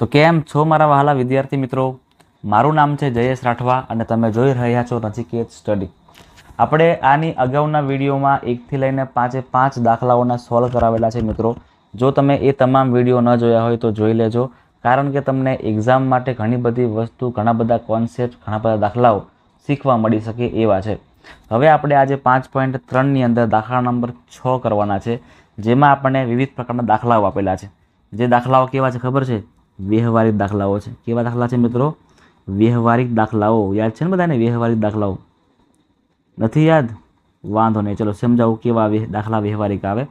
તો કેમ છો મારા વહાલા વિદ્યાર્થી મિત્રો? મારું નામ છે જયેશ રાઠવા અને તમે જોઈ રહ્યા છો નચિકેત સ્ટડી. આપણે આની અગાઉના વિડીયોમાં એકથી લઈને પાંચે પાંચ દાખલાઓના સોલ્વ કરાવેલા છે મિત્રો. જો તમે એ તમામ વીડિયો ન જોયા હોય તો જોઈ લેજો, કારણ કે તમને એક્ઝામ માટે ઘણી બધી વસ્તુ, ઘણા બધા કોન્સેપ્ટ ઘણા બધા દાખલાઓ શીખવા મળી શકે એવા છે. હવે આપણે આજે પાંચ પોઈન્ટ ત્રણની અંદર દાખલા નંબર છ કરવાના છે, જેમાં આપણને વિવિધ પ્રકારના દાખલાઓ આપેલા છે. જે દાખલાઓ કેવા છે ખબર છે? વ્યવહારિક દાખલાઓ છે. કેવા દાખલા છે મિત્રો? વ્યવહારિક દાખલાઓ. યાદ છે ને બધાને? વ્યવહારિક દાખલાઓ. નથી યાદ? વાંધો નહીં. ચલો સમજાવું કેવા દાખલા વ્યવહારિક આવે.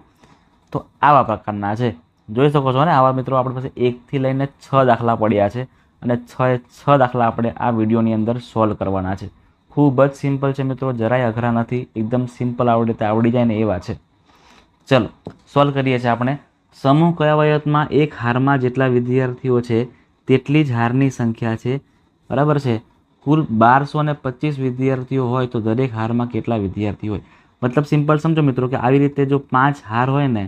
તો આવા પ્રકારના છે. જોઈ શકો છો ને? આવા મિત્રો આપણી પાસે એકથી લઈને છ દાખલા પડ્યા છે અને છ એ છ દાખલા આપણે આ વિડીયોની અંદર સોલ્વ કરવાના છે. ખૂબ જ સિમ્પલ છે મિત્રો. જરાય અઘરા નથી. એકદમ સિમ્પલ આવડે રીતે આવડી જાય ને એવા છે. ચલો સોલ્વ કરીએ છીએ આપણે. સમૂહ કયાવયતમાં એક હારમાં જેટલા વિદ્યાર્થીઓ છે, તેટલી જ હારની સંખ્યા છે. બરાબર છે? કુલ બારસો ને પચીસ વિદ્યાર્થીઓ હોય તો દરેક હારમાં કેટલા વિદ્યાર્થી હોય? મતલબ સિમ્પલ સમજો મિત્રો કે આવી રીતે જો પાંચ હાર હોય ને,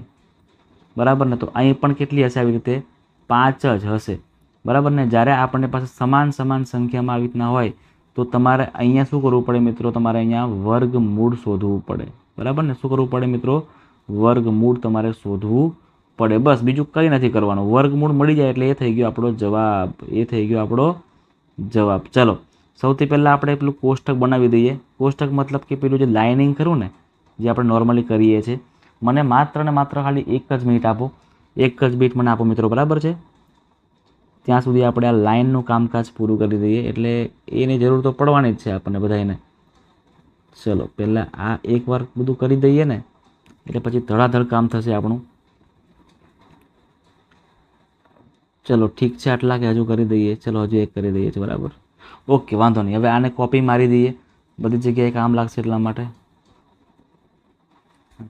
બરાબર ને, તો અહીં પણ કેટલી હશે આવી રીતે? પાંચ જ હશે. બરાબર ને? જ્યારે આપણને પાસે સમાન સમાન સંખ્યામાં આવી રીતના હોય, તો તમારે અહીંયા શું કરવું પડે મિત્રો? તમારે અહીંયા વર્ગમૂળ શોધવું પડે. બરાબર ને? શું કરવું પડે મિત્રો? વર્ગમૂળ તમારે શોધવું પડે બસ બીજું કંઈ નથી કરવાનું. વર્ગમૂળ મળી જાય એટલે એ થઈ ગયો આપણો જવાબ. એ થઈ ગયો આપણો જવાબ. ચલો, સૌથી પહેલાં આપણે પેલું કોષ્ટક બનાવી દઈએ. કોષ્ટક મતલબ કે પેલું જે લાઇનિંગ કરું ને, જે આપણે નોર્મલી કરીએ છીએ. મને માત્ર ને માત્ર ખાલી એક જ મિનિટ આપો. એક જ બીટ મને આપો મિત્રો, બરાબર છે? ત્યાં સુધી આપણે આ લાઇનનું કામકાજ પૂરું કરી દઈએ. એટલે એની જરૂર તો પડવાની જ છે આપણને બધાને ચલો, પહેલાં આ એકવાર બધું કરી દઈએ ને, એટલે પછી ધડાધડ કામ થશે આપણું. ચલો, ઠીક છે આટલા કે હજુ કરી દઈએ. ચલો, હજુ એક કરી દઈએ છે, બરાબર. ઓકે, વાંધો નહીં. હવે આને કોપી મારી દઈએ. બધી જગ્યાએ કામ લાગશે એટલા માટે.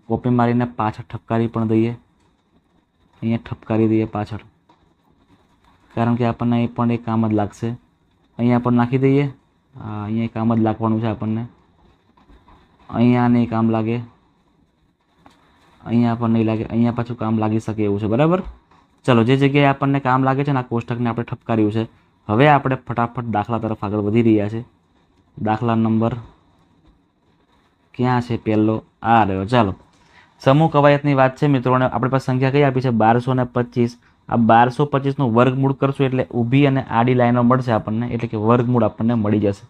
કોપી મારીને પાછળ ઠપકારી પણ દઈએ. અહીંયા ઠપકારી દઈએ પાછળ. કારણ કે આપણને અહીં પણ એક કામ જ લાગશે. અહીંયા પણ નાખી દઈએ. અહીંયા કામ જ લાગવાનું છે આપણને. અહીંયા નહીં કામ લાગે. અહીંયા પણ નહીં લાગે. અહીંયા પાછું કામ લાગી શકે એવું છે. બરાબર? ચલો, જે જગ્યાએ આપણને કામ લાગે છે ને, આ કોષ્ટકને આપણે ઠપકાર્યું છે, હવે આપણે ફટાફટ દાખલા તરફ આગળ વધી રહ્યા છે. દાખલા નંબર ક્યાં છે પહેલો? આ રહ્યો, ચાલો. સમૂહ કવાયતની વાત છે, મિત્રોને, આપણી પાસે સંખ્યા કઈ આપી છે? બારસો ને પચીસ. આ બારસો પચીસનું વર્ગમૂળ કરશું એટલે ઊભી અને આડી લાઈનો મળશે આપણને, એટલે કે વર્ગમૂળ આપણને મળી જશે.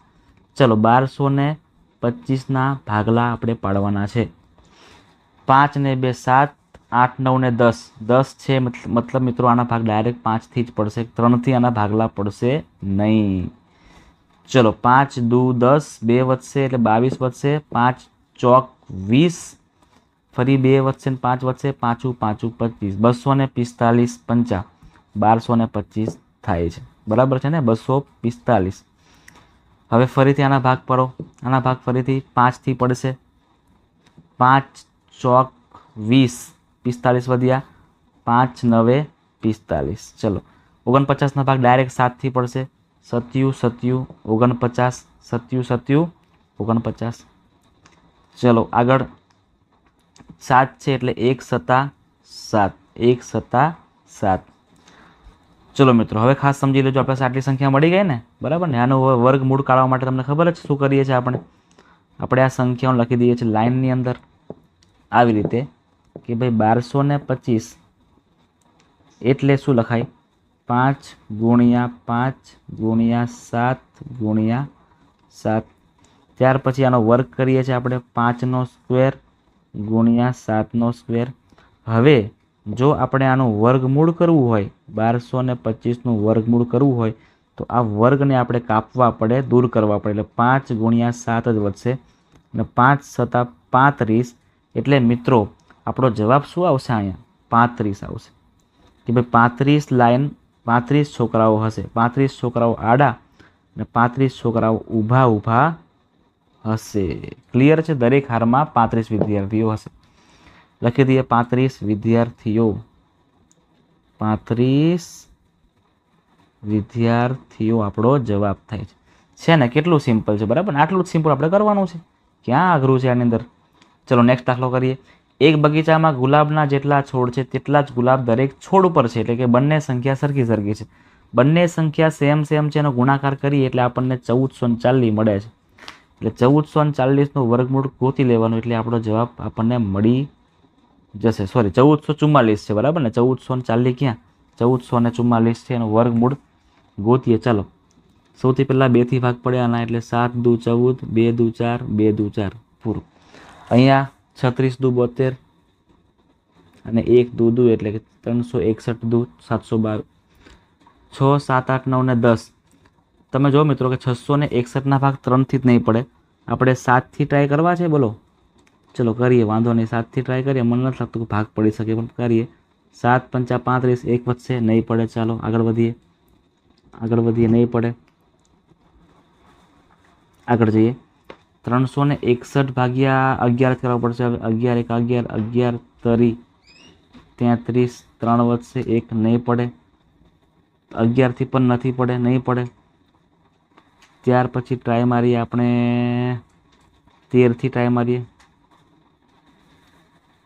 ચલો, બારસો ને પચીસના ભાગલા આપણે પાડવાના છે. પાંચ ને બે સાત આઠ, નવ ને દસ. દસ છે મતલબ મિત્રો આના ભાગ ડાયરેક્ટ પાંચથી જ પડશે. ત્રણથી આના ભાગલા પડશે નહીં. ચલો, પાંચ, દુ, દસ, બે વધશે એટલે બાવીસ વધશે. પાંચ, ચોક, વીસ. ફરી બે વધશે ને પાંચ વધશે. પાંચું પાંચું, પચીસ. બસો ને પિસ્તાલીસ, પંચા. બારસો ને પચીસ થાય છે. બરાબર છે ને? બસો પિસ્તાલીસ. હવે ફરીથી આના ભાગ પડો. આના ભાગ ફરીથી પાંચથી પડશે. પાંચ, ચોક, વીસ. પિસ્તાલીસ વધ્યા પાંચ નવે પિસ્તાલીસ. ચલો ઓગણપચાસના ભાગ ડાયરેક્ટ સાતથી પડશે. સત્યુ સત્યુ, ઓગણપચાસ, સત્યુ સત્યુ, ઓગણપચાસ. ચલો, આગળ સાત છે એટલે એક સત્તા સાત, એક સત્તા સાત. ચલો મિત્રો, હવે ખાસ સમજી લેજો, આપણે આટલી સંખ્યા મળી ગઈ ને? બરાબર ને? આનું વર્ગ મૂળ કાઢવા માટે તમને ખબર જ શું કરીએ છીએ આપણે? આપણે આ સંખ્યાઓ લખી દઈએ છીએ લાઇનની અંદર. આવી રીતે કે ભાઈ બારસો ને પચીસ એટલે શું લખાય? પાંચ ગુણ્યા પાંચ ગુણ્યા સાત ગુણ્યા સાત. ત્યાર પછી આનો વર્ગ કરીએ છીએ આપણે પાંચનો સ્ક્વેર ગુણ્યા સાતનો સ્ક્વેર. હવે જો આપણે આનું વર્ગમૂળ કરવું હોય, બારસો ને પચીસનું વર્ગમૂળ કરવું હોય, તો આ વર્ગને આપણે કાપવા પડે, દૂર કરવા પડે. એટલે પાંચ ગુણ્યા સાત જ વધશે. અને પાંચ સત્તા પાંત્રીસ. એટલે મિત્રો આપણો જવાબ શું આવશે અહીંયા? પાંત્રીસ આવશે. કે ભાઈ પાંત્રીસ લાઈન, પાંત્રીસ છોકરાઓ હશે. પાંત્રીસ છોકરાઓ આડા અને પાંત્રીસ છોકરાઓ ઊભા ઊભા હશે. ક્લિયર છે? દરેક હારમાં પાંત્રીસ વિદ્યાર્થીઓ હશે. લખી દઈએ પાંત્રીસ વિદ્યાર્થીઓ. પાંત્રીસ વિદ્યાર્થીઓ આપણો જવાબ થાય છે. છે ને? કેટલું સિમ્પલ છે, બરાબર? આટલું જ સિમ્પલ આપણે કરવાનું છે. ક્યાં અઘરું છે આની અંદર? ચલો નેક્સ્ટ દાખલો કરીએ. એક બગીચામાં ગુલાબના જેટલા છોડ છે, તેટલા જ ગુલાબ દરેક છોડ ઉપર છે, એટલે કે બંને સંખ્યા સરખી સરખી છે. બંને સંખ્યા સેમ સેમ છે એનો ગુણાકાર કરીએ એટલે આપણને ચૌદસો ચાલીસ મળે છે. એટલે ચૌદસો ને ચાલીસનું વર્ગમૂળ ગોતી લેવાનું એટલે આપણો જવાબ આપણને મળી જશે. સોરી ચૌદસો ચુમ્માલીસ છે, બરાબર ને? ચૌદસો ને ચાલીસ ક્યાં? ચૌદસો ને ચુમ્માલીસ છે એનું વર્ગમૂળ ગોતીએ. ચાલો. સૌથી પહેલાં બેથી ભાગ પડ્યા એટલે સાત દુ ચૌદ, બે દુ ચાર, બે દુ ચાર. પૂરું. અહીંયા છત્રીસ દુ બોતેર અને એક દુ દુ એટલે કે ત્રણસો એકસઠ દુ સાતસો બાર. છ, સાત, આઠ, નવ ને દસ. તમે જો મિત્રો કે છસો ને એકસઠના ભાગ ત્રણથી જ નહીં પડે. આપણે સાતથી ટ્રાય કરવા છે? બોલો. ચલો કરીએ, વાંધો નહીં. સાતથી ટ્રાય કરીએ. મને નથી લાગતું કે ભાગ પડી શકે, પણ કરીએ. સાત પંચા પાંત્રીસ, એક વધશે, નહીં પડે. ચાલો, આગળ વધીએ. આગળ વધીએ, નહીં પડે. આગળ જઈએ. ત્રણસો ને એકસઠ ભાગ્યા અગિયાર જ કરવા પડશે હવે અગિયાર એક અગિયાર અગિયાર તરી તેત્રીસ ત્રણ વધશે એક નહીં પડે અગિયારથી પણ નથી પડે નહીં પડે ત્યાર પછી ટ્રાય મારીએ આપણે તેરથી ટ્રાય મારીએ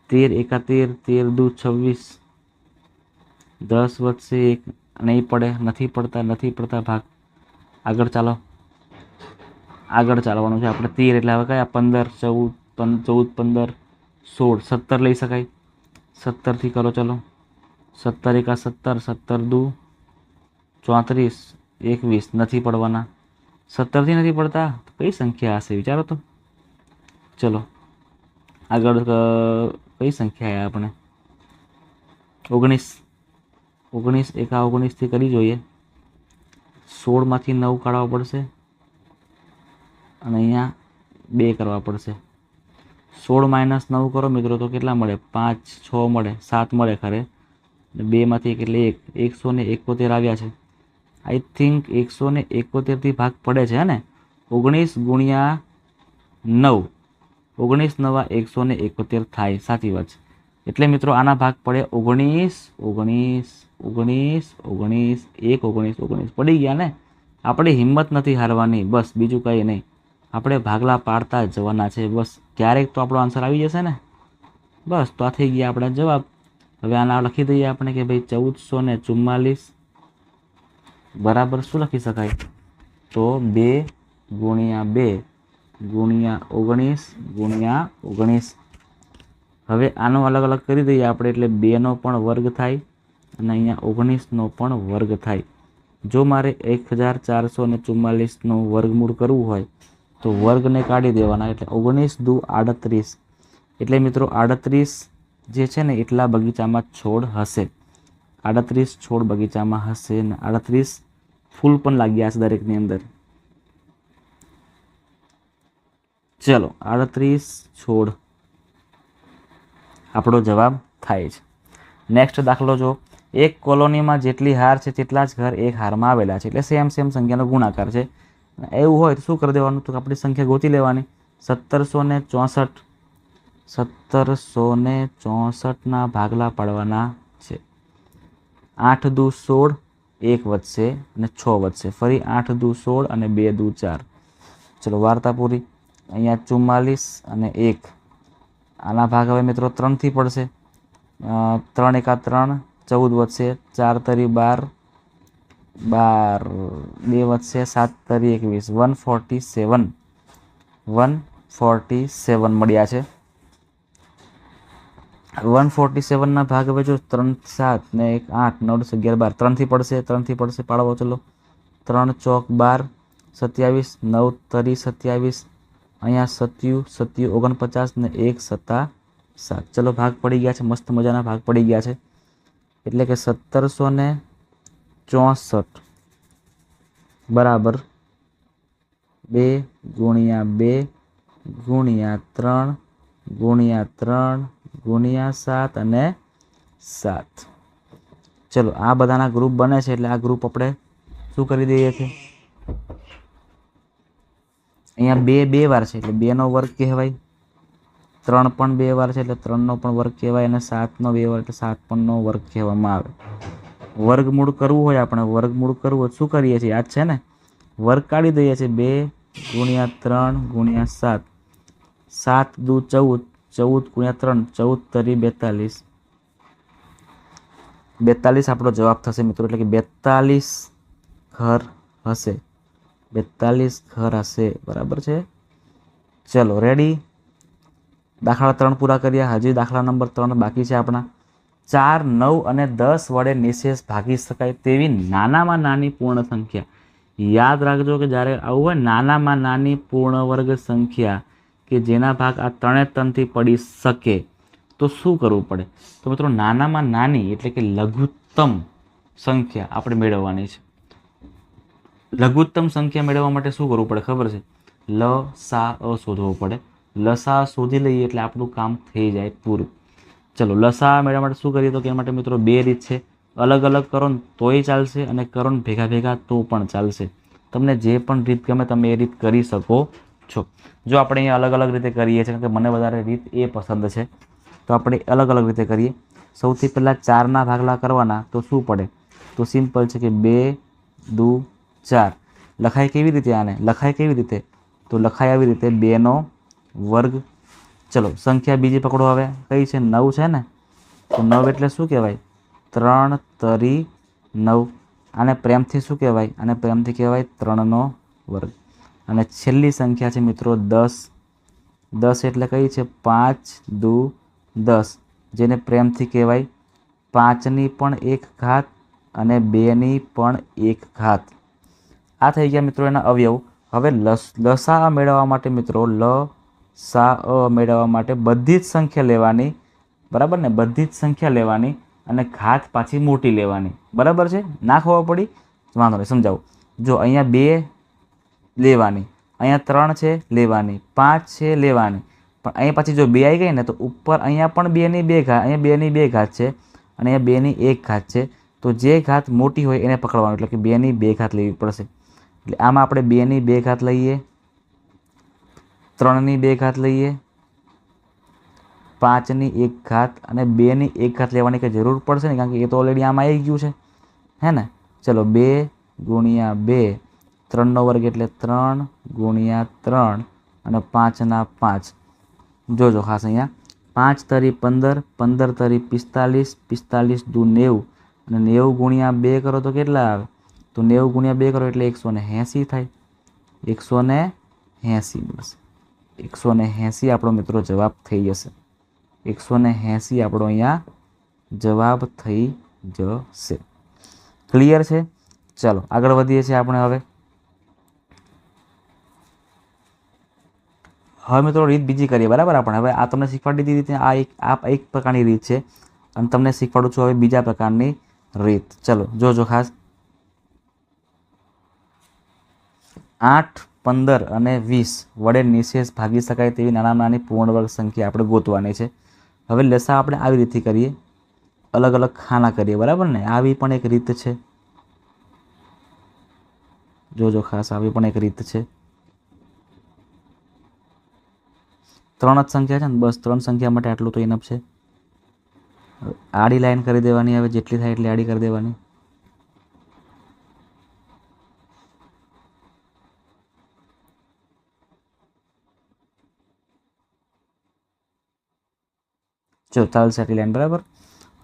તેર એકાતેર તેર દુ છવ્વીસ દસ વધશે એક નહીં પડે નથી પડતા નથી પડતા ભાગ આગળ ચાલો આગળ ચાલવાનું છે. આપણે તેર એટલે હવે કયા પંદર, ચૌદ, પં, ચૌદ, પંદર, સોળ, સત્તર લઈ શકાય. સત્તરથી કરો ચલો. સત્તર એકા સત્તર સત્તર દુ, ચોત્રીસ, એકવીસ. નથી પડવાના. સત્તરથી નથી પડતા? કઈ સંખ્યા હશે? વિચારો તો. ચલો. આગળ કઈ સંખ્યા આવ્યા આપણે? ઓગણીસ. ઓગણીસ એકા ઓગણીસથી કરી જોઈએ. સોળમાંથી નવ કાઢવા પડશે. અને અહીંયા બે કરવા પડશે. સોળ માઇનસ નવ કરો, મિત્રો, તો કેટલા મળે? પાંચ, છ મળે, સાત મળે ખરે. બેમાંથી કેટલે? એક. એકસો ને એકોતેર આવ્યા છે. આઈ થિંક એકસો ને એકોતેરથી ભાગ પડે છે ને? ઓગણીસ ગુણ્યા નવ. ઓગણીસ નવા એકસો ને એકોતેર થાય. સાચી વાત એટલે મિત્રો, આના ભાગ પડે ઓગણીસ ઓગણીસ ઓગણીસ ઓગણીસ, એક, ઓગણીસ ઓગણીસ. પડી ગયા ને? આપણે હિંમત નથી હારવાની. બસ, બીજું કંઈ નહીં. આપણે ભાગલા પાડતા જ જવાના છે. બસ, ક્યારેક તો આપણો આન્સર આવી જશે ને? બસ, તો આ થઈ ગયા આપણા જવાબ. હવે આના લખી દઈએ આપણે કે ભાઈ ચૌદસો ને ચુમ્માલીસ બરાબર શું લખી શકાય? તો બે ગુણ્યા બે ગુણ્યા ઓગણીસ ગુણ્યા ઓગણીસ. હવે આનો અલગ અલગ કરી દઈએ આપણે એટલે બેનો પણ વર્ગ થાય અને અહીંયા ઓગણીસનો પણ વર્ગ થાય. જો મારે એક હજાર ચારસો ને ચુમ્માલીસનું વર્ગમૂળ કરવું હોય તો વર્ગને કાઢી દેવાના એટલે ઓગણીસ દુ આડત્રીસ. એટલે મિત્રો આડત્રીસ જે છે ને એટલા બગીચામાં છોડ હશે. આડત્રીસ છોડ બગીચામાં હશે ને આડત્રીસ ફૂલ પણ લાગ્યા છે દરેકની અંદર. ચલો, આડત્રીસ છોડ. આપણો જવાબ થાય છે. નેક્સ્ટ દાખલો જો એક કોલોનીમાં જેટલી હાર છે તેટલા જ ઘર એક હારમાં આવેલા છે. એટલે સેમ સેમ સંખ્યાનો ગુણાકાર છે. એવું હોય તો શું કરી દેવાનું? તો આપણી સંખ્યા ગોતી લેવાની. સત્તરસો ને ચોસઠ. સત્તરસો ને ચોસઠના ભાગલા પાડવાના છે. આઠ દુ સોળ, એક વધશે અને છ વધશે. ફરી આઠ દુ સોળ અને બે દુ ચાર. ચલો, વાર્તા પૂરી. અહીંયા ચુમ્માલીસ અને એક. આના ભાગ હવે મિત્રો ત્રણથી પડશે. ત્રણ એકા ત્રણ, ચૌદ વધશે, ચાર તરી બાર બાર, બે વધશે, સાત તરી એકવીસ. One forty seven. One forty seven મળ્યા છે. વન ફોર્ટી સેવનના ભાગ હવે જો ત્રણ સાત ને એક આઠ, નવ, દસ, અગિયાર, બાર. ત્રણથી પડશે ત્રણથી પડશે, પાડવો ચલો. ત્રણ ચોક બાર, સત્યાવીસ, નવ તરી સત્યાવીસ, અહીંયા સત્યુ સત્યુ ઓગણપચાસ ને એક સત્તા સાત. ચલો, ભાગ પડી ગયા છે, મસ્ત મજાના ભાગ પડી ગયા છે. એટલે કે સત્તરસો ને ચોસઠ. બરાબર. બે ગુણ્યા બે ગુણ્યા ત્રણ ગુણ્યા ત્રણ ગુણ્યા સાત અને સાત. ચલો, આ બધાના ગ્રુપ બને છે એટલે આ ગ્રુપ આપણે શું કરી દઈએ છીએ? અહીંયા બે બે વાર છે એટલે બેનો વર્ગ કહેવાય. ત્રણ પણ બે વાર છે એટલે ત્રણનો પણ વર્ગ કહેવાય અને સાતનો બે વાર એટલે સાત પણનો વર્ગ કહેવામાં આવે. વર્ગમૂળ કરવું હોય આપણે, વર્ગમૂળ કરવું હોય શું કરીએ છીએ? આ છે ને? વર્ગ કાઢી દઈએ છીએ. બે ગુણ્યા ત્રણ ગુણ્યા સાત. સાત દુ ચૌદ. ચૌદ ગુણ્યા ત્રણ. ચૌદ તરી બેતાલીસ. બેતાલીસ આપણો જવાબ થશે મિત્રો, એટલે કે બેતાલીસ ઘર હશે. બેતાલીસ ઘર હશે. બરાબર છે? ચલો રેડી દાખલા ત્રણ પૂરા કર્યા. હજી દાખલા નંબર ત્રણ બાકી છે આપણા. ચાર, નવ અને દસ વડે નિશેષ ભાગી શકાય તેવી નાનામાં નાની પૂર્ણ સંખ્યા. યાદ રાખજો કે જ્યારે આવું હોય, નાનામાં નાની પૂર્ણ વર્ગ સંખ્યા કે જેના ભાગ આ ત્રણે ત્રણથી પડી શકે, તો શું કરવું પડે? તો મિત્રો, નાનામાં નાની એટલે કે લઘુત્તમ સંખ્યા આપણે મેળવવાની છે. લઘુત્તમ સંખ્યા મેળવવા માટે શું કરવું પડે ખબર છે? લ, સા, અ શોધવો પડે. લસા શોધી લઈએ એટલે આપણું કામ થઈ જાય પૂરું. ચલો, લસા મેળવવા માટે શું કરીએ? તો કે માટે મિત્રો બે રીત છે. અલગ અલગ કરો તોય ચાલશે અને કરો ભેગા ભેગા તો પણ ચાલશે. તમને જે પણ રીત ગમે તમે એ રીત કરી શકો છો. જો આપણે અહીંયા અલગ અલગ રીતે કરીએ છીએ, કારણ કે મને વધારે રીત એ પસંદ છે, તો આપણે અલગ અલગ રીતે કરીએ. સૌથી પહેલાં ચારના ભાગલા કરવાના, તો શું પડે? તો સિમ્પલ છે કે બે, દુ, ચાર. લખાય કેવી રીતે આને? લખાય કેવી રીતે? તો લખાય આવી રીતે બેનો વર્ગ ચલો, સંખ્યા બીજી પકડો હવે. કઈ છે? નવ છે ને? તો નવ એટલે શું કહેવાય? ત્રણ, તરી, નવ. આને પ્રેમથી શું કહેવાય? આને પ્રેમથી કહેવાય ત્રણનો વર્ગ. અને છેલ્લી સંખ્યા છે મિત્રો દસ. દસ એટલે કઈ છે? પાંચ દુ દસ. જેને પ્રેમથી કહેવાય પાંચની પણ એક ઘાત અને બેની પણ એક ઘાત. આ થઈ ગયા મિત્રો એના અવયવ. હવે લસ, લસા મેળવવા માટે મિત્રો લ સા, અ મેળવવા માટે બધી જ સંખ્યા લેવાની, બરાબર ને? બધી જ સંખ્યા લેવાની અને ઘાત પાછી મોટી લેવાની. બરાબર છે? ના ખબર પડી? વાંધો નહીં, સમજાવું. જો અહીંયા બે લેવાની, અહીંયા ત્રણ છે, લેવાની, પાંચ છે, લેવાની. પણ અહીંયા પાછી જો બે આવી ગઈ ને, તો ઉપર અહીંયા પણ બેની બે ઘાત અહીંયા બેની બે ઘાત છે અને અહીંયા બેની એક ઘાત છે. તો જે ઘાત મોટી હોય એને પકડવાનું, એટલે કે બેની બે ઘાત લેવી પડશે. એટલે આમાં આપણે બેની બે ઘાત લઈએ. ત્રણની બે ઘાત લઈએ, પાંચની એક ઘાત અને બેની એક ઘાત લેવાની કંઈ જરૂર પડશે ને? કારણ કે એ તો ઓલરેડી આમાં આવી ગયું છે. હે ને? ચલો, બે ગુણ્યા બે, ત્રણનો વર્ગ એટલે ત્રણ ગુણ્યા ત્રણ અને પાંચના પાંચ. જોજો ખાસ અહીંયા. પાંચ તરી પંદર પંદર તરી પિસ્તાલીસ પિસ્તાલીસ દુ નેવું. અને નેવું ગુણ્યા બે કરો તો કેટલા આવે? તો નેવું ગુણ્યા બે કરો એટલે એકસો ને એંસી થાય. એકસો ને એંસી મળશે એકસો ને એંસી આપણો મિત્રો જવાબ થઈ જશે. એકસો ને એંસી આપણો અહીંયા જવાબ થઈ જશે. ક્લિયર છે? ચાલો, આગળ વધીએ છીએ આપણે હવે. હવે મિત્રો રીત બીજી કરીએ, બરાબર? આપણે હવે આ તમને શીખવાડી દીધી રીતે આ એક આ એક પ્રકારની રીત છે. અને તમને શીખવાડું છું હવે બીજા પ્રકારની રીત. ચલો, જોજો ખાસ. આઠ પંદર અને વીસ વડે નિશેષ ભાગી શકાય તેવી નાના નાની પૂર્ણ વર્ગ સંખ્યા આપણે ગોતવાની છે. હવે લસા આપણે આવી રીતે કરીએ. અલગ અલગ ખાના કરીએ, બરાબર ને? આવી પણ એક રીત છે. જોજો ખાસ, આવી પણ એક રીત છે. ત્રણ જ સંખ્યા છે ને? બસ ત્રણ સંખ્યા માટે આટલું તો ઇનફ છે. આડી લાઈન કરી દેવાની, હવે જેટલી થાય એટલી આડી કરી દેવાની. જો ચાલશે લાઇન બરાબર.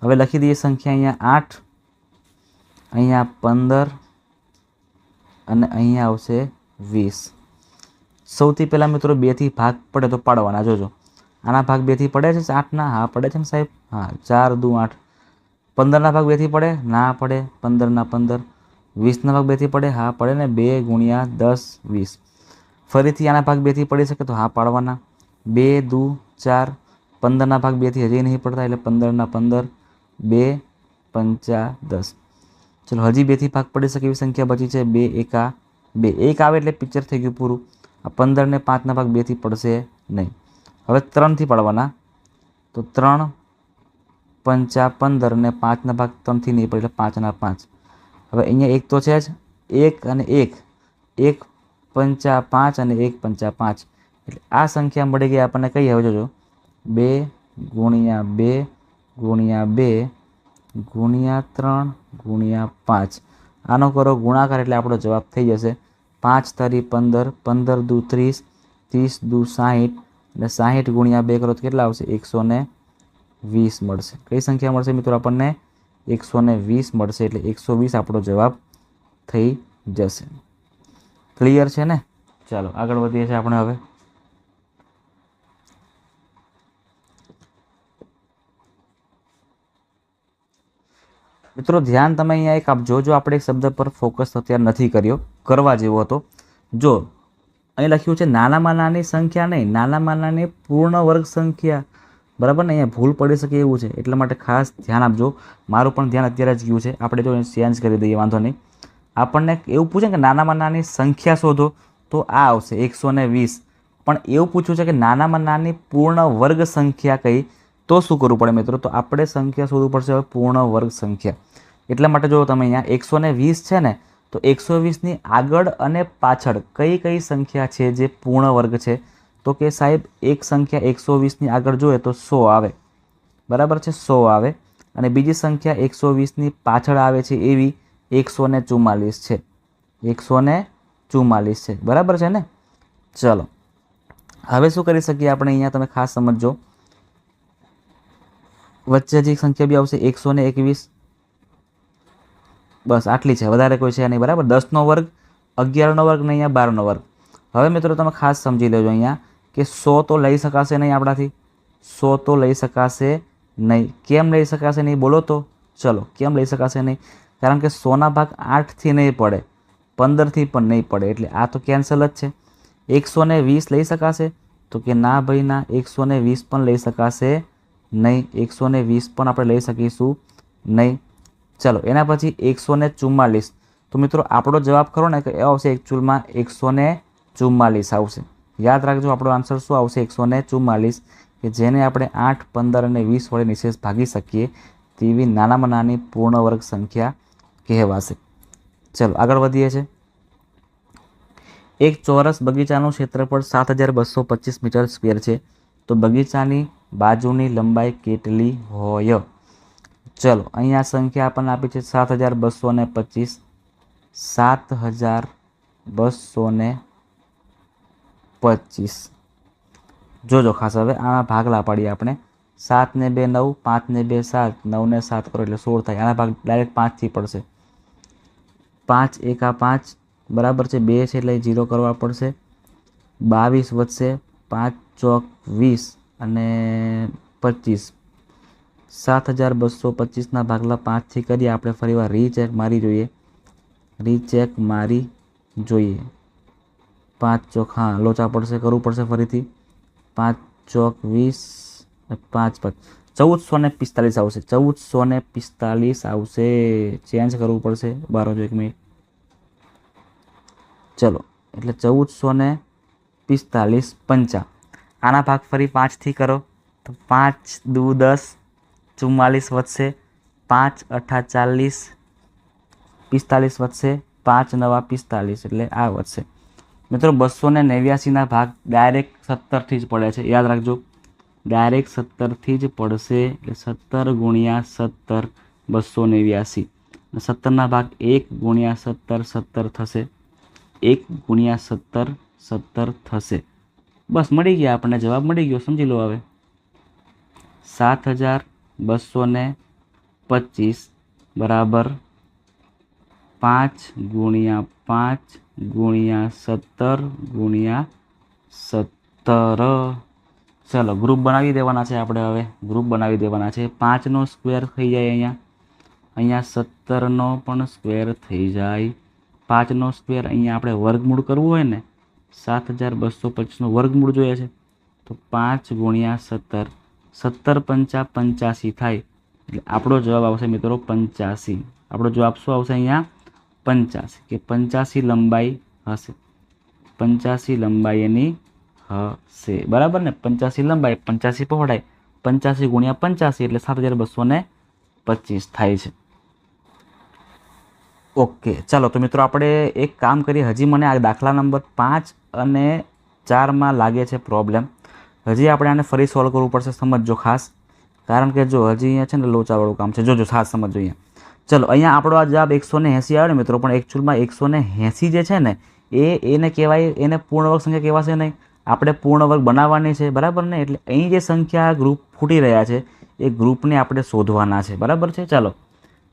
હવે લખી દઈએ સંખ્યા અહીંયા આઠ, અહીંયા પંદર અને અહીંયા આવશે વીસ. સૌથી પહેલાં મિત્રો બેથી ભાગ પડે તો પાડવાના, જોજો. આના ભાગ બેથી પડે છે આઠના હા, પડે છે ને સાહેબ? હા, ચાર, દુ, આઠ. પંદરના ભાગ બેથી પડે? ના પડે. પંદરના પંદર. વીસના ભાગ બેથી પડે? હા, પડે ને બે ગુણ્યા દસ, વીસ. ફરીથી આના ભાગ બેથી પડી શકે તો હા પાડવાના. બે, દુ, ચાર પંદરના ભાગ બેથી હજી નહીં પડતા એટલે પંદરના પંદર, બે, પંચા દસ. ચલો, હજી બેથી ભાગ પડી શકે એવી સંખ્યા બચી છે. બે એકા, બે એક આવે એટલે પિક્ચર થઈ ગયું પૂરું. આ પંદરને પાંચના ભાગ બેથી પડશે નહીં. હવે ત્રણથી પાડવાના. તો ત્રણ, પંચા પંદર ને પાંચના ભાગ ત્રણથી નહીં પડે એટલે પાંચના પાંચ. હવે અહીંયા એક તો છે જ. એક અને એક. એક, પંચા પાંચ અને એક, પંચા પાંચ. એટલે આ સંખ્યા મળી ગઈ આપણને કઈ હવે જોજો બે ગુણ્યા બે ગુણ્યા બે ગુણ્યા ત્રણ ગુણ્યા પાંચ. આનો કરો ગુણાકાર એટલે આપણો જવાબ થઈ જશે પાંચ તરી પંદર પંદર દુ ત્રીસ ત્રીસ દુ સાહીઠ એટલે સાહીઠ ગુણ્યા બે કરો તો કેટલા આવશે? એકસો ને વીસ મળશે. કઈ સંખ્યા મળશે મિત્રો આપણને? એકસો ને વીસ મળશે એટલે એકસો વીસ આપણો જવાબ થઈ જશે. ક્લિયર છે ને? ચાલો આગળ વધીએ છીએ આપણે હવે. મિત્રો, ધ્યાન તમે અહીંયા એક આપજો જો આપણે એક શબ્દ પર ફોકસ અત્યારે નથી કર્યો. કરવા જેવો હતો. જો, અહીં લખ્યું છે, નાનામાં નાની સંખ્યા નહીં, નાનામાં નાની પૂર્ણ વર્ગ સંખ્યા. બરાબર ને? અહીંયા ભૂલ પડી શકે એવું છે. એટલા માટે ખાસ ધ્યાન આપજો. મારું પણ ધ્યાન અત્યારે જ ગયું છે. આપણે જો ચેન્જ કરી દઈએ, વાંધો નહીં. આપણને એવું પૂછે કે, નાનામાં નાની સંખ્યા શોધો. તો આ આવશે, એકસો ને વીસ. પણ એવું પૂછ્યું છે કે, નાનામાં નાની પૂર્ણ વર્ગ સંખ્યા કઈ? તો શું કરવું પડે મિત્રો? તો આપણે સંખ્યા શોધવું પડશે હવે, પૂર્ણ વર્ગ સંખ્યા. એટલા માટે જો તમે અહીંયા એકસો વીસ છે ને, તો એકસો વીસની આગળ અને પાછળ કઈ કઈ સંખ્યા છે જે પૂર્ણ વર્ગ છે? તો કે સાહેબ, એક સંખ્યા એકસો વીસની આગળ જોઈએ તો સો આવે. બરાબર છે? સો આવે. અને બીજી સંખ્યા એકસો વીસની પાછળ આવે છે એવી એકસો ને ચુમ્માલીસ છે. એકસો ને ચુમ્માલીસ છે. બરાબર છે ને? ચલો. હવે શું કરી શકીએ આપણે અહીંયા? તમે ખાસ સમજજો. વચ્ચે જે સંખ્યા બી આવશે, એકસો ને એકવીસ. બસ આટલી છે. વધારે કોઈ છે નહીં, બરાબર? દસનો વર્ગ, અગિયારનો વર્ગ ને અહીંયા બારનો વર્ગ. હવે મિત્રો તમે ખાસ સમજી લેજો અહીંયા કે સો તો લઈ શકાશે નહીં આપણાથી? સો તો લઈ શકાશે નહીં. કેમ લઈ શકાશે નહીં? બોલો તો. ચલો, કેમ લઈ શકાશે નહીં? કારણ કે સોના ભાગ આઠથી નહીં પડે. પંદરથી પણ નહીં પડે. એટલે આ તો કેન્સલ જ છે. એકસો ને વીસ લઈ શકાશે? તો કે ના ભાઈ, ના. એકસો વીસ પણ લઈ શકાશે નહીં. એકસો ને વીસ પણ આપણે લઈ શકીશું નહીં. ચલો, એના પછી એકસો ને ચુમ્માલીસ. તો મિત્રો, આપણો જવાબ ખરો ને કે આવશે એકચ્યુઅલમાં એકસો ને ચુમ્માલીસ આવશે. યાદ રાખજો, આપણો આન્સર શું આવશે? એકસો ને ચુમ્માલીસ. કે જેને આપણે આઠ, પંદર અને વીસ વડે નિશેષ ભાગી શકીએ, તેવી નાનામાં નાની પૂર્ણ વર્ગ સંખ્યા કહેવાશે. ચલો, આગળ વધીએ છીએ એક ચોરસ બગીચાનું ક્ષેત્રફળ સાત હજાર બસો પચીસ મીટર સ્ક્વેર છે. તો બગીચાની બાજુની લંબાઈ કેટલી હોય? ચલો, અહીંયા સંખ્યા આપણને આપી છે સાત હજાર બસો ને પચીસ. સાત હજાર બસો ને પચીસ. જોજો, ખાસ હવે આના ભાગલા પાડીએ આપણે. સાત ને બે નવ, પાંચ ને બે સાત નવ ને સાત કરો એટલે સોળ થાય. આના ભાગ ડાયરેક્ટ પાંચથી પડશે. પાંચ એકા પાંચ, બરાબર છે, બે છે એટલે જીરો કરવા પડશે. બાવીસ વધશે, પાંચ ચોક વીસ અને પચીસ. સાત હજાર બસો પચીસના ભાગલા પાંચથી કરી આપણે ફરીવાર રીચેક મારી જોઈએ. રીચેક મારી જોઈએ. પાંચ ચોક, હા, લોચા પડશે, કરવું પડશે ફરીથી. પાંચ ચોક વીસ પાંચ પાંચ. ચૌદસો ને પિસ્તાલીસ આવશે. ચૌદસો ને પિસ્તાલીસ આવશે. ચેન્જ કરવું પડશે. બારો જો એક મિનિટ. ચલો, એટલે ચૌદસો ને પિસ્તાલીસ પંચા. આના ભાગ ફરી પાંચથી કરો. તો પાંચ દુ દસ ચુમ્માલીસ વધશે, પાંચ અઠા ચાલીસ, પિસ્તાલીસ વધશે, પાંચ નવા પિસ્તાલીસ એટલે આ વધશે. મિત્રો, બસો ને નેવ્યાસીના ભાગ ડાયરેક્ટ સત્તરથી જ પડે છે. યાદ રાખજો, ડાયરેક્ટ સત્તરથી જ પડશે એટલે સત્તર ગુણ્યા સત્તર, બસો નેવ્યાસી. સત્તરના ભાગ એક ગુણ્યા સત્તર સત્તર થશે. એક ગુણ્યા સત્તર સત્તર થશે. બસ મળી ગયા આપણને જવાબ, મળી ગયો, સમજી લો હવે. સાત હજાર બસો ને પચીસ બરાબર પાંચ ગુણ્યા પાંચ ગુણ્યા સત્તર ગુણ્યા સત્તર. ચલો ગ્રુપ બનાવી દેવાના છે આપણે હવે. ગ્રુપ બનાવી દેવાના છે. પાંચનો સ્ક્વેર થઈ જાય અહીંયા. અહીંયા સત્તરનો પણ સ્ક્વેર થઈ જાય. પાંચનો સ્ક્વેર અહીંયા આપણે વર્ગમૂળ કરવું હોય ને, સાત હજાર બસો પચીસનું વર્ગમૂળ જોઈએ છે. તો પાંચ ગુણ્યા સત્તર. સત્તર પંચા પંચ્યાસી થાય. એટલે આપણો જવાબ આવશે મિત્રો પંચ્યાસી. આપણો જવાબ શું આવશે અહીંયા? પંચ્યાસી. કે પંચ્યાસી લંબાઈ હશે. પંચ્યાસી લંબાઈ એની હશે. બરાબર ને? પંચ્યાસી લંબાઈ, પંચ્યાસી પહોળાઈ. પંચ્યાસી ગુણ્યા પંચ્યાસી એટલે સાત હજાર બસો ને પચીસ થાય છે. ઓકે. ચાલો, તો મિત્રો આપણે એક કામ કરીએ. હજી મને આ દાખલા નંબર પાંચ અને ચારમાં લાગે છે પ્રોબ્લેમ હજી આપણે આને ફરી સોલ્વ કરવું પડશે સમજજો ખાસ. કારણ કે જો હજી અહીંયા છે ને લોચાવાળું કામ છે. જોજો ખાસ સમજજો અહીંયા. ચલો, અહીંયા આપણો આ જવાબ એકસો ને એંસી આવે ને મિત્રો, પણ એકચ્યુઅલમાં એકસો ને એંસી જે છે ને, એ એને કહેવાય, એને પૂર્ણવર્ગ સંખ્યા કહેવાશે નહીં. આપણે પૂર્ણ વર્ગ બનાવવાની છે, બરાબર ને? એટલે અહીં જે સંખ્યા ગ્રુપ ફૂટી રહ્યા છે, એ ગ્રુપને આપણે શોધવાના છે. બરાબર છે? ચાલો,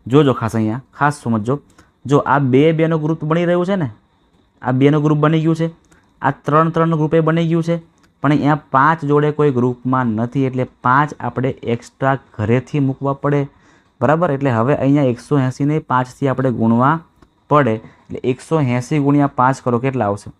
જોજો ખાસ અહીંયા. ખાસ સમજો જો આ બે બેનો ગ્રુપ બની રહ્યું છે ને, આ બેનો ગ્રુપ બની ગયું છે, આ ત્રણ ત્રણનું ગ્રુપે બની ગયું છે પણ અહીંયા પાંચ જોડે કોઈ ગ્રુપમાં નથી, એટલે પાંચ આપણે એક્સ્ટ્રા ઘરેથી મૂકવા પડે. બરાબર? એટલે હવે અહીંયા એકસો એંસીને પાંચથી આપણે ગુણવા પડે. એટલે એકસો એંસી ગુણ્યા પાંચ કરો, કેટલા આવશે?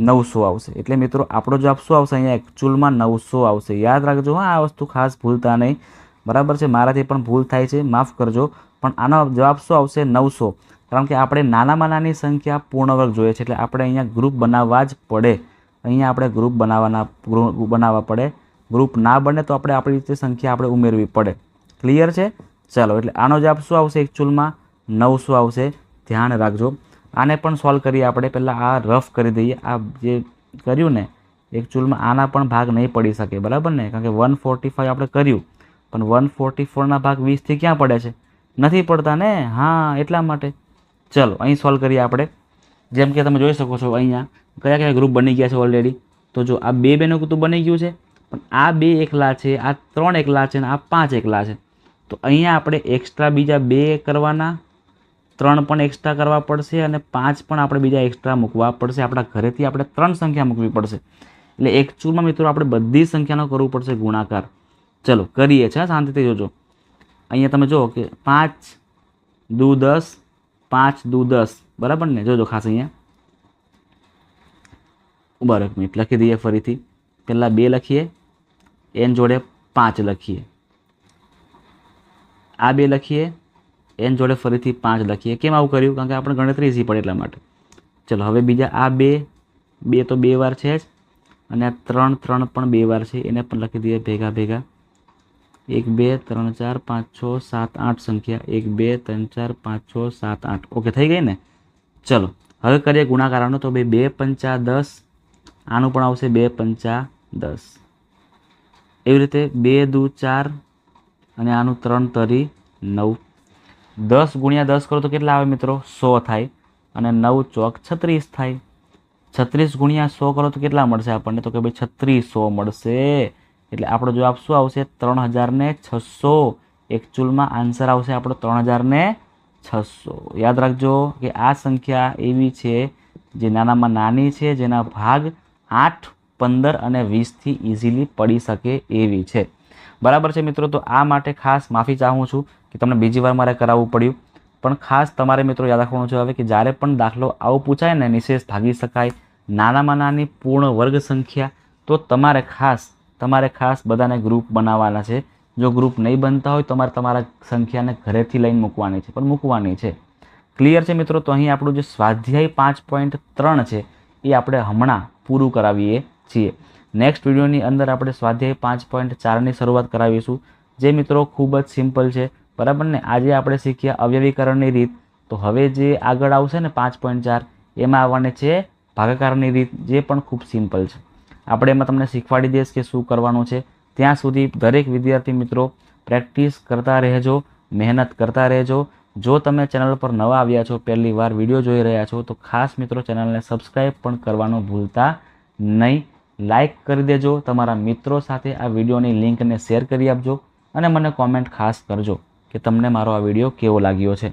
નવસો આવશે. એટલે મિત્રો, આપણો જવાબ શું આવશે? અહીંયા એકચ્યુઅલમાં નવસો આવશે. યાદ રાખજો, હા, આ વસ્તુ ખાસ ભૂલતા નહીં. બરાબર છે? મારાથી પણ ભૂલ થાય છે, માફ કરજો. પણ આનો જવાબ શું આવશે? નવસો. કારણ કે આપણે નાનામાં નાની સંખ્યા પૂર્ણ વર્ગ જોઈએ છે, એટલે આપણે અહીંયા ગ્રુપ બનાવવા જ પડે. અહીંયા આપણે ગ્રુપ બનાવવાના ગ્રુપ બનાવવા પડે. ગ્રુપ ના બને તો આપણે આપણી રીતે સંખ્યા આપણે ઉમેરવી પડે. ક્લિયર છે? ચાલો, એટલે આનો જવાબ શું આવશે એકચ્યુઅલમાં નવસો આવશે? ધ્યાન રાખજો. આને પણ સોલ્વ કરીએ આપણે. પહેલાં આ રફ કરી દઈએ. આ જે કર્યું ને એકચ્યુઅલમાં આના પણ ભાગ નહીં પડી શકે. બરાબર ને? કારણ કે વન ફોર્ટી ફાઇવ આપણે કર્યું. પણ વન ફોર્ટી ફોરના ભાગ વીસથી ક્યાં પડે છે? નથી પડતા ને? હા, એટલા માટે. ચલો, અહીં સોલ્વ કરીએ આપણે. જેમ કે તમે જોઈ શકો છો અહીંયા, કયા કયા ગ્રુપ બની ગયા છે ઓલરેડી તો જો આ બે બેનું તો બની ગયું છે, પણ આ બે એકલા છે, આ ત્રણ એકલા છે અને આ પાંચ એકલા છે. તો અહીંયા આપણે એક્સ્ટ્રા બીજા બે કરવાના, ત્રણ પણ એક્સ્ટ્રા કરવા પડશે અને પાંચ પણ આપણે બીજા એક્સ્ટ્રા મૂકવા પડશે. આપણા ઘરેથી આપણે ત્રણ સંખ્યા મૂકવી પડશે. એટલે એકચ્યુઅલમાં મિત્રો આપણે બધી સંખ્યાનો કરવું પડશે ગુણાકાર. ચલો, કરીએ છીએ શાંતિથી જોજો. અહીંયા તમે જુઓ કે પાંચ, દુ, દસ પાંચ દુ દસ. બરાબર ને? જોજો ખાસ અહીંયા. ઊભા એક મિનિટ. લખી દઈએ ફરીથી. પહેલાં બે લખીએ. એન જોડે પાંચ લખીએ. આ બે લખીએ. એન જોડે ફરીથી પાંચ લખીએ. કેમ આવું કર્યું? કારણ કે આપણે ગણતરી ઈઝી પડે એટલા માટે. ચલો, હવે બીજા આ બે. બે તો બે વાર છે જ. અને આ ત્રણ ત્રણ પણ બે વાર છે. એને પણ લખી દઈએ ભેગા ભેગા. એક, બે, ત્રણ, ચાર, પાંચ, છ, સાત, આઠ સંખ્યા. એક, બે, ત્રણ, ચાર, પાંચ, છ, સાત, આઠ. ઓકે, થઈ ગઈ ને? ચલો, હવે કરીએ ગુણાકારનો. તો ભાઈ બે પંચા દસ. આનું પણ આવશે બે પંચા દસ. એવી રીતે બે, દુ, ચાર અને આનું ત્રણ તરી નવ. દસ ગુણ્યા દસ કરો તો કેટલા આવે મિત્રો? સો થાય. અને નવ ચોક છત્રીસ થાય. છત્રીસ ગુણ્યા સો કરો તો કેટલા મળશે આપણને? તો કે ભાઈ છત્રીસો મળશે. એટલે આપણો જવાબ શું આવશે? ત્રણ હજાર ને છસો. એકચ્યુઅલમાં આન્સર આવશે આપણો ત્રણ હજાર ને છસો. યાદ રાખજો કે આ સંખ્યા એવી છે જે નાનામાં નાની છે, જેના ભાગ આઠ, પંદર અને વીસથી ઇઝીલી પડી શકે એવી છે. બરાબર છે મિત્રો? તો આ માટે ખાસ માફી ચાહું છું કે તમને બીજી વાર મારે કરાવવું પડ્યું. પણ ખાસ તમારે મિત્રો યાદ રાખવાનું છે હવે કે જ્યારે પણ દાખલો આવો પૂછાય ને, નિશેષ ભાગી શકાય, નાનામાં નાની પૂર્ણ વર્ગ સંખ્યા, તો તમારે ખાસ તમારે ખાસ બધાને ગ્રુપ બનાવવાના છે. જો ગ્રુપ નહીં બનતા હોય, તમારે તમારા સંખ્યાને ઘરેથી લઈને મૂકવાની છે. પણ મૂકવાની છે. ક્લિયર છે મિત્રો? તો અહીં આપણું જે સ્વાધ્યાય પાંચ પોઈન્ટ ત્રણ છે, એ આપણે હમણાં પૂરું કરાવીએ છીએ. નેક્સ્ટ વિડીયોની અંદર આપણે સ્વાધ્યાય પાંચ પોઈન્ટ ચારની શરૂઆત કરાવીશું. જે મિત્રો ખૂબ જ સિમ્પલ છે. બરાબર ને? આજે આપણે શીખ્યા અવ્યવીકરણની રીત. તો હવે જે આગળ આવશે ને પાંચ પોઈન્ટ ચાર, એમાં આવવાની છે ભાગાકારની રીત, જે પણ ખૂબ સિમ્પલ છે. આપણે એમાં તમને શીખવાડી દઈશ કે શું કરવાનું છે. ત્યાં સુધી દરેક વિદ્યાર્થી મિત્રો પ્રેક્ટિસ કરતા રહેજો, મહેનત કરતા રહેજો. જો તમે ચેનલ પર નવા આવ્યા છો, પહેલી વાર વીડિયો જોઈ રહ્યા છો, તો ખાસ મિત્રો ચેનલને સબસ્ક્રાઈબ પણ કરવાનું ભૂલતા નહીં. લાઈક કરી દેજો, તમારા મિત્રો સાથે આ વિડીયોની લિંકને શેર કરી આપજો અને મને કોમેન્ટ ખાસ કરજો કે તમને મારો આ વીડિયો કેવો લાગ્યો છે.